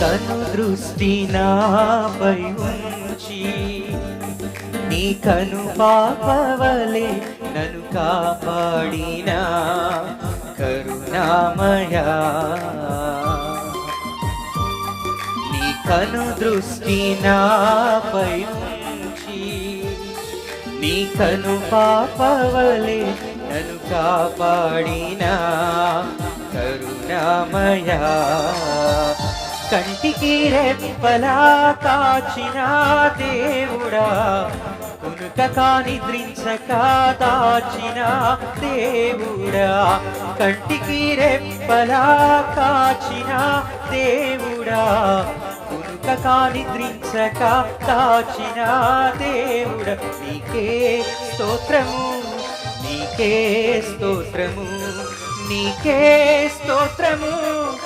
నీ దృష్టి నాపై ఉంచి నీ కను పాపవలే నన్ను కాపాడిన కరుణామయ. నీ కను దృష్టి నాపై ఉంచి నీ కను పాపవలే నన్ను కాపాడిన కరుణామయా. కంటికి రెప్పలా కాచిన దేవుడా? కునుక నిద్రించక దాచిన దేవుడా? కంటికి రెప్పలా కాచిన దేవుడా? కునుక నిద్రించక దాచిన దేవుడ? నీకే స్తోత్రము నీకే స్తోత్రము నీకే స్తోత్రము.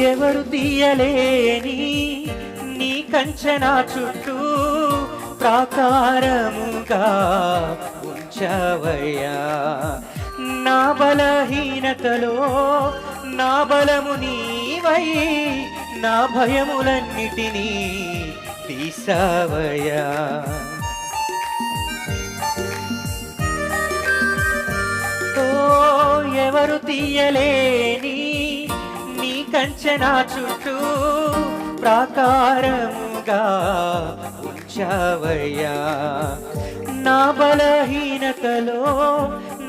ఎవరు తీయలేని నీ కంచనా చుట్టూ ప్రాకారముగా ఉంచవయ్యా. నా బలహీనతలో నా బలము నీవై నా భయములన్నిటినీ తీసవయ్యా. ఓ ఎవరు తీయలేని కంచనా చుట్టూ ప్రాకారముగా ఉంచవయ్యా. నా బలహీనతలో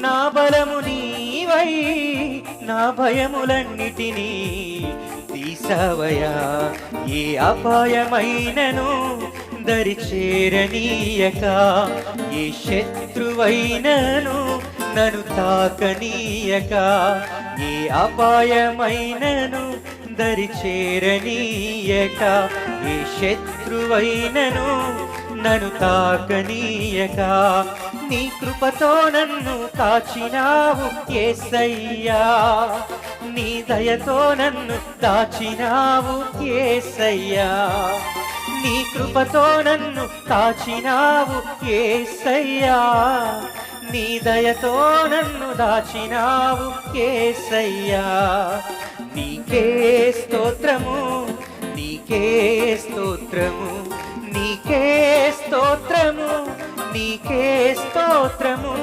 నా బలము నీవై నా భయములన్నిటినీ తీసవయా ఏ అపాయమైనను దరిచేరనీయక ఏ శత్రువైనను నన్ను తాకనీయక ఏ అపాయమైనను దరిచేరనీయక ఏ శత్రువైనను నన్ను తాకనీయక. నీ కృపతో నన్ను కాచినావు ఏసయ్యా నీ దయతో నన్ను దాచినావు ఏసయ్యా నీ కృపతో నన్ను కాచినావు ఏసయ్యా నీ దయతో నన్ను దాచినావు కేసయ్యా. నీకే స్తోత్రము నీకే స్తోత్రము నీకే స్తోత్రము నీకే స్తోత్రము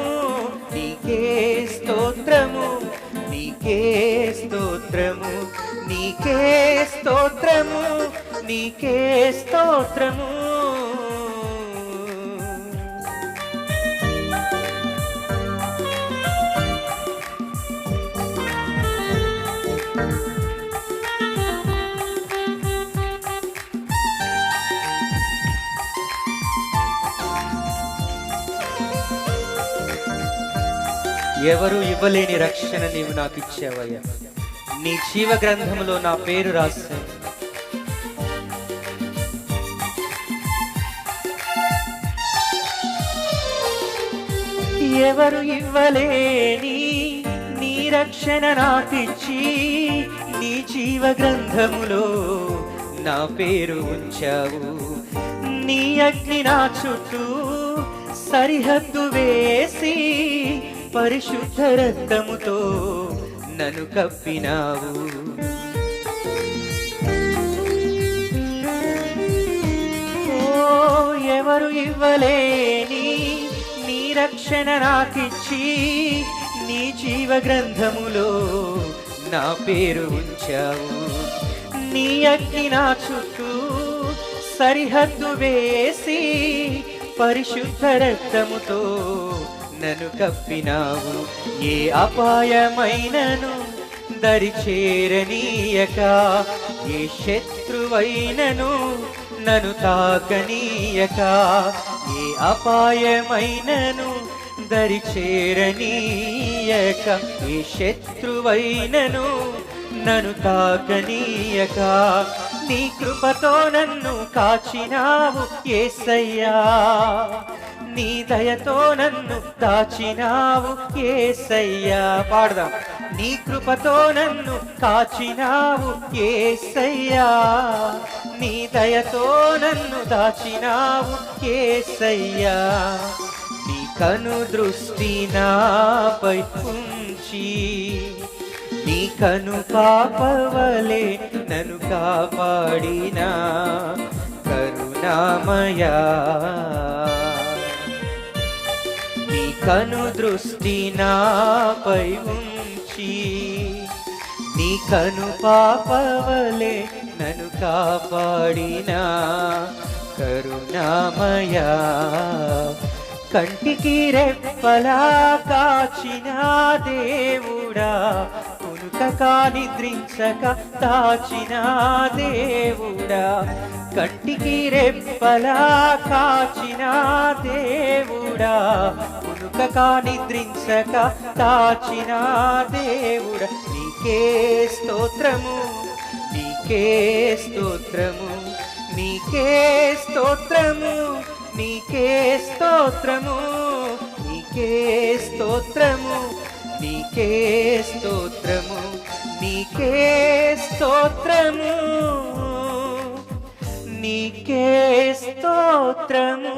నీకే స్తోత్రము నీకే స్తోత్రము నీకే స్తోత్రము నీకే స్తోత్రము. ఎవరు ఇవ్వలేని రక్షణ నీవు నాకు ఇచ్చావయ్యా. నీ జీవ గ్రంథంలో నా పేరు రాశాను. ఎవరు ఇవ్వలేని నీ రక్షణ నాకిచ్చి నీ జీవ గ్రంథములో నా పేరు ఉంచావు. నీ అగ్ని నా చుట్టూ సరిహద్దు వేసి పరిశుద్ధ రక్తముతో నన్ను కప్పినావు. ఓ ఎవరు ఇవ్వలేని నీ రక్షణ నాకిచ్చి నీ జీవ గ్రంథములో నా పేరు ఉంచావు. నీ అగ్ని నా చుట్టూ సరిహద్దు వేసి పరిశుద్ధ రక్తముతో నన్ను కప్పినావు. ఏ అపాయమైనను దరి చేరనీయక ఏ శత్రువైనను నన్ను తాకనీయక. ఏ అపాయమైనను దరి చేరనీయక ఏ శత్రువైనను నన్ను తాకనీయక. నీ కృపతో నన్ను కాచినావు ఏసయ్యా. నీ దయతో నన్ను దాచినావు ఏసయ్యా. పాడదాం. నీ కృపతో నన్ను కాచినావు ఏసయ్యా. నీ దయతో నన్ను దాచినావు ఏసయ్యా. నీ కను దృష్టి నాపై ఉంచి నీ కను పాపవలే నన్ను కాపాడినా కరుణామయా. కను దృష్టి నాపై ఉంచి నీ కను పాపవలే నన్ను కాపాడినా కరుణామయా. కంటికి రెప్పలా కాచిన దేవుడా కునుకక నిద్రించక దాచిన దేవుడా. కంటికి రెప్పలా కాచిన దేవుడా కునుకక నిద్రించక దాచిన దేవుడా. నీకే స్తోత్రము నీకే స్తోత్రము నీకే స్తోత్రము నీకే స్తోత్రము నీకే స్తోత్రము నీకే స్తోత్రము నీకే స్తోత్రము. నీకే స్తోత్రము.